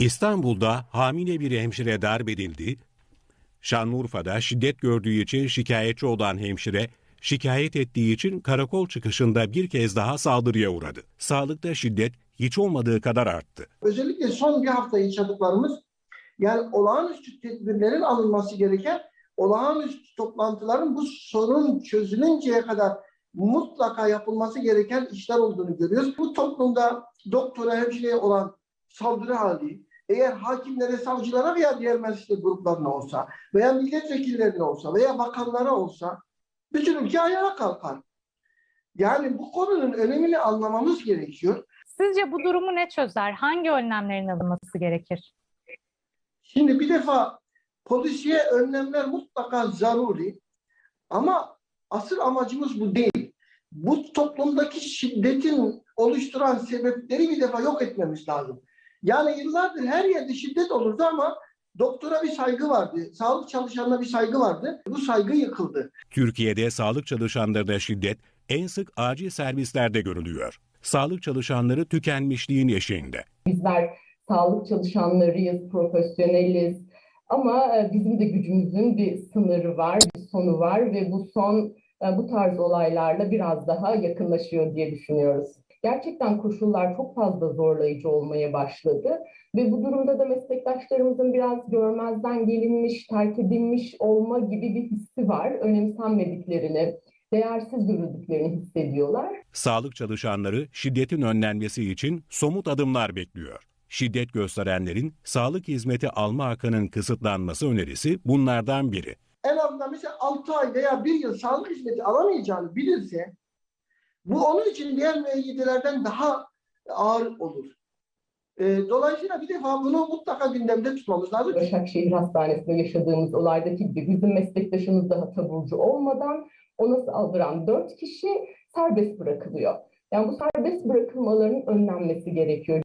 İstanbul'da hamile bir hemşire darp edildi. Şanlıurfa'da şiddet gördüğü için şikayetçi olan hemşire şikayet ettiği için karakol çıkışında bir kez daha saldırıya uğradı. Sağlıkta şiddet hiç olmadığı kadar arttı. Özellikle son bir hafta yaşadıklarımız yani olağanüstü tedbirlerin alınması gereken olağanüstü toplantıların bu sorun çözülünceye kadar mutlaka yapılması gereken işler olduğunu görüyoruz. Bu toplumda doktora, hemşireye olan saldırı hali eğer hakimlere, savcılara veya diğer meslek gruplarına olsa veya milletvekillerine olsa veya bakanlara olsa bütün ülke ayağa kalkar. Yani bu konunun önemini anlamamız gerekiyor. Sizce bu durumu ne çözer? Hangi önlemlerin alınması gerekir? Şimdi bir defa polisiye önlemler mutlaka zaruri ama asıl amacımız bu değil. Bu toplumdaki şiddetin oluşturan sebepleri bir defa yok etmemiz lazım. Yani yıllardır her yerde şiddet olurdu ama doktora bir saygı vardı, sağlık çalışanına bir saygı vardı. Bu saygı yıkıldı. Türkiye'de sağlık çalışanlarına şiddet en sık acil servislerde görülüyor. Sağlık çalışanları tükenmişliğin eşiğinde. Bizler sağlık çalışanlarıyız, profesyoneliz ama e, bizim de gücümüzün bir sınırı var, bir sonu var ve bu son e, bu tarz olaylarla biraz daha yakınlaşıyor diye düşünüyoruz. Gerçekten koşullar çok fazla zorlayıcı olmaya başladı ve bu durumda da meslektaşlarımızın biraz görmezden gelinmiş, terk edilmiş olma gibi bir hissi var. Önemsenmediklerini, değersiz görüldüklerini hissediyorlar. Sağlık çalışanları şiddetin önlenmesi için somut adımlar bekliyor. Şiddet gösterenlerin sağlık hizmeti alma hakkının kısıtlanması önerisi bunlardan biri. En azından mesela 6 ay veya 1 yıl sağlık hizmeti alamayacağını bilirse bu onun için diğer müeyyidelerden daha ağır olur. Ee, dolayısıyla bir defa bunu mutlaka gündemde tutmamız lazım. Başakşehir Hastanesi'nde yaşadığımız olaydaki gibi bizim meslektaşımız daha taburcu olmadan ona saldıran dört kişi serbest bırakılıyor. Yani bu serbest bırakılmaların önlenmesi gerekiyor.